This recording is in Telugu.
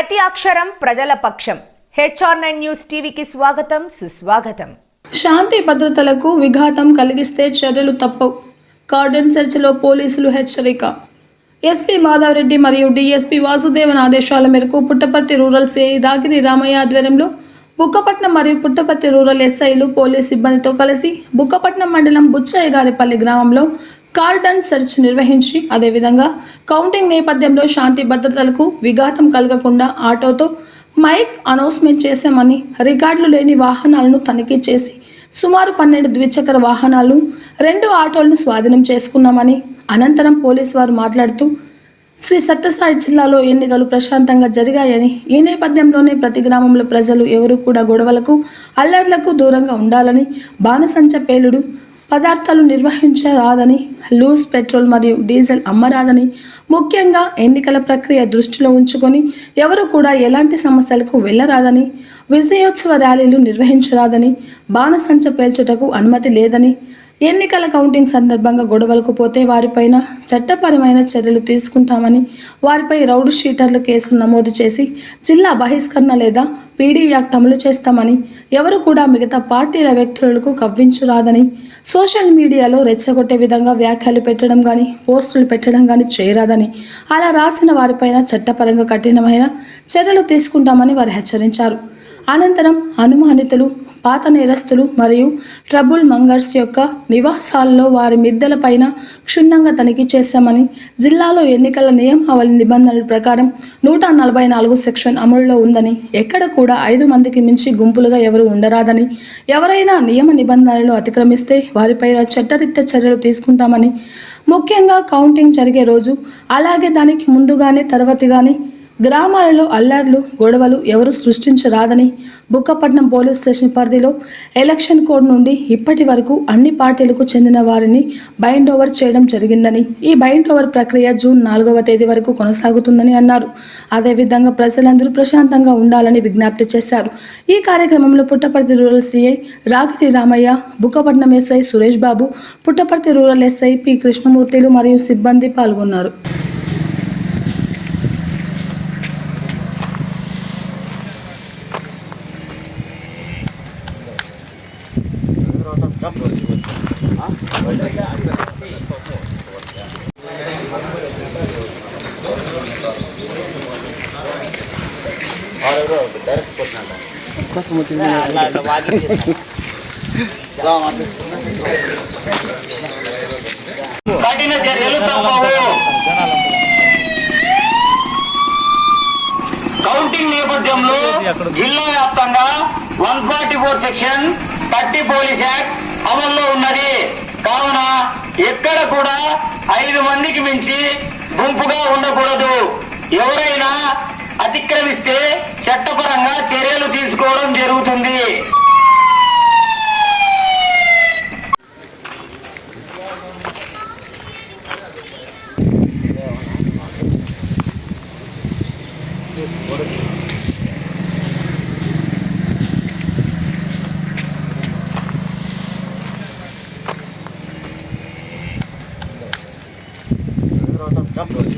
ప్రతి అక్షరం ప్రజల పక్షం. హెచ్ఆర్ నైన్ న్యూస్ టీవీకి స్వాగతం సుస్వాగతం. శాంతి భద్రతలకు విఘాతం కలిగిస్తే చర్యలు తప్పవు. కార్డన్ సెర్చ్లో పోలీసులు హెచ్చరిక. ఎస్పీ మాధవరెడ్డి మరియు డిఎస్పీ వాసుదేవన్ ఆదేశాల మేరకు పుట్టపర్తి రూరల్ సిఐ రాగిరి రామయ్య ఆధ్వర్యంలో బుక్కపట్నం మరియు పుట్టపర్తి రూరల్ ఎస్ఐలు పోలీస్ సిబ్బందితో కలిసి బుక్కపట్నం మండలం బుచ్చయ్య గారిపల్లి గ్రామంలో కార్డన్ సెర్చ్ నిర్వహించి అదేవిధంగా కౌంటింగ్ నేపథ్యంలో శాంతి భద్రతలకు విఘాతం కలగకుండా ఆటోతో మైక్ అనౌన్స్మెంట్ చేశామని రికార్డులు లేని వాహనాలను తనిఖీ చేసి సుమారు పన్నెండు ద్విచక్ర వాహనాలు రెండు ఆటోలను స్వాధీనం చేసుకున్నామని అనంతరం పోలీసు వారు మాట్లాడుతూ శ్రీ సత్యసాయి జిల్లాలో ఎన్నికలు ప్రశాంతంగా జరిగాయని ఈ నేపథ్యంలోనే ప్రతి గ్రామంలో ప్రజలు ఎవరు కూడా గొడవలకు అల్లర్లకు దూరంగా ఉండాలని బాణసంచ పేలుడు పదార్థాలు నిర్వహించరాదని లూజ్ పెట్రోల్ మరియు డీజిల్ అమ్మరాదని ముఖ్యంగా ఎన్నికల ప్రక్రియ దృష్టిలో ఉంచుకొని ఎవరు కూడా ఎలాంటి సమస్యలకు వెళ్ళరాదని విజయోత్సవ ర్యాలీలు నిర్వహించరాదని బాణసంచ పేల్చుటకు అనుమతి లేదని ఎన్నికల కౌంటింగ్ సందర్భంగా గొడవలకు పోతే వారిపైన చట్టపరమైన చర్యలు తీసుకుంటామని వారిపై రౌడ్ షీటర్ల కేసులు నమోదు చేసి జిల్లా బహిష్కరణ లేదా పీడీ యాక్ట్ అమలు చేస్తామని ఎవరు కూడా మిగతా పార్టీల వ్యక్తులకు కవ్వించురాదని సోషల్ మీడియాలో రెచ్చగొట్టే విధంగా వ్యాఖ్యలు పెట్టడం కానీ పోస్టులు పెట్టడం కానీ చేయరాదని అలా రాసిన వారిపైన చట్టపరంగా కఠినమైన చర్యలు తీసుకుంటామని వారు హెచ్చరించారు. అనంతరం అనుమానితులు పాత నేరస్తులు మరియు ట్రబుల్ మంగర్స్ యొక్క నివాసాల్లో వారి మిద్దెలపైన క్షుణ్ణంగా తనిఖీ చేశామని జిల్లాలో ఎన్నికల నియమావళి నిబంధనల ప్రకారం నూట నలభై నాలుగు సెక్షన్ అమలులో ఉందని ఎక్కడ కూడా ఐదు మందికి మించి గుంపులుగా ఎవరు ఉండరాదని ఎవరైనా నియమ నిబంధనలు అతిక్రమిస్తే వారిపైన చట్టరీత్యా చర్యలు తీసుకుంటామని ముఖ్యంగా కౌంటింగ్ జరిగే రోజు అలాగే దానికి ముందుగానే తర్వాతి కానీ గ్రామాలలో అల్లర్లు గొడవలు ఎవరు సృష్టించరాదని బుక్కపట్నం పోలీస్ స్టేషన్ పరిధిలో ఎలక్షన్ కోడ్ నుండి ఇప్పటి వరకు అన్ని పార్టీలకు చెందిన వారిని బైండ్ ఓవర్ చేయడం జరిగిందని ఈ బైండ్ ఓవర్ ప్రక్రియ జూన్ నాలుగవ తేదీ వరకు కొనసాగుతుందని అన్నారు. అదేవిధంగా ప్రజలందరూ ప్రశాంతంగా ఉండాలని విజ్ఞప్తి చేశారు. ఈ కార్యక్రమంలో Puttaparthi rural CI Ragiri Ramaiah Bukkapatnam SI Suresh Babu Puttaparthi rural SI P కృష్ణమూర్తిలు మరియు సిబ్బంది పాల్గొన్నారు. కఠిన చర్యలు తప్పవు కౌంటింగ్ నేపథ్యంలో జిల్లా వ్యాప్తంగా వన్ ఫార్టీ ఫోర్ సెక్షన్ పట్టి పోలీస్ యాక్ట్ అమల్లో ఉన్నది. కావున ఎక్కడ కూడా ఐదు మందికి మించి గుంపుగా ఉండకూడదు. ఎవరైనా అతిక్రమిస్తే చట్టపరంగా చర్యలు తీసుకోవడం జరుగుతుంది. What తర్వాత డబ్బులు